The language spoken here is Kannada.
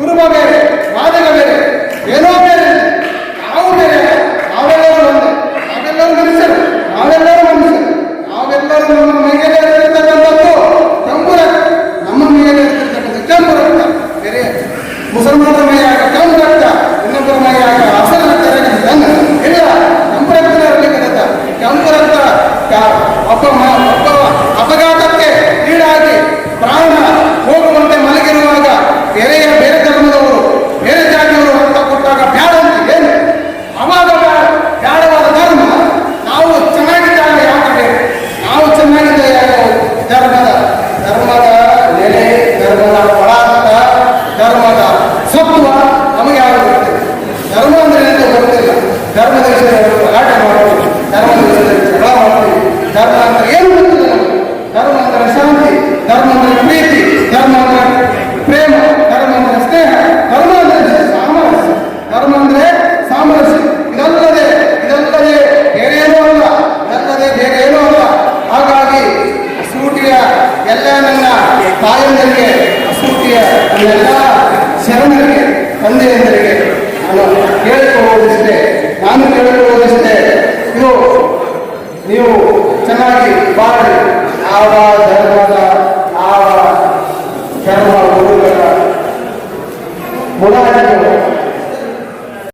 ಕುರುಬ ಬೇರೆ ವಾದಕ ಬೇರೆ ಏನೋ ಬೇರೆ ನಾವು ಬೇರೆ ನಾವೆಲ್ಲರೂ ಒಂದೇ ನಾವೆಲ್ಲರೂ ಮನುಷ್ಯರು ನಾವೆಲ್ಲರೂ ಮನುಷ್ಯರು ನಾವೆಲ್ಲರೂ ನಮ್ಮ ಮೇಲೆ ಇರತಕ್ಕಂಥದ್ದು ಕಂಬುರ ನಮ್ಮ ಮೇಲೆ ಇರತಕ್ಕಂಥದ್ದು ಕಂಬುರ ಬೇರೆ ಮುಸಲ್ಮಾನರ ಮೈಯಾಗ ಕಂಬು ರಕ್ತ ಇನ್ನೊಬ್ಬರ ಮೈಯಾಗ ಅಸಲ ರಕ್ತ ಇಲ್ಲ ಕಂಬು ರಕ್ತ ಇರಲಿಕ್ಕೆ ಕಂಬು ರಕ್ತ ಒಬ್ಬ ಒಬ್ಬ ಅಪಘಾತ ಆಟ ಗಲಾಟೆ ಧರ್ಮದಲ್ಲಿ ಧರ್ಮದ ವಿಷಯದಲ್ಲಿ ಧರ್ಮ ಅಂದ್ರೆ ಏನು ಗೊತ್ತಿಲ್ಲ ಧರ್ಮ ಅಂದ್ರೆ ಶಾಂತಿ ಧರ್ಮ ಅಂದ್ರೆ ಪ್ರೀತಿ ಧರ್ಮ ಪ್ರೇಮ ಧರ್ಮ ಅಂದ್ರೆ ಸ್ನೇಹ ಧರ್ಮ ಅಂದ್ರೆ ಸಾಮರಸ್ಯ ಧರ್ಮ ಅಂದ್ರೆ ಸಾಮರಸ್ಯ ಇದಲ್ಲದೆ ಇದಲ್ಲದೆ ಬೇರೆ ಏನೂ ಅಲ್ಲ ಇದಲ್ಲದೆ ಬೇರೆ ಏನೂ ಅಲ್ಲ ಹಾಗಾಗಿ ಸೂಟಿಯ ಎಲ್ಲ ನನ್ನ ತಾಯಂದರಿಗೆ ಸೂಟಿಯ ನನ್ನೆಲ್ಲ ಶರಣರಿಗೆ ತಂದೆಯಂದರಿಗೆ ನಾನು ಹೇಳಿಕೊಳ್ಳುವುದಿಷ್ಟೇ ನಾನು ಕೇಳಿರುವುದಷ್ಟೇ ಇದು ನೀವು ಚೆನ್ನಾಗಿ ಬಾಳಿ ಯಾವ ಧರ್ಮದ ಯಾವ ಧರ್ಮ ಗುರುಗಳ ಮುಲಾಜಿಗಳು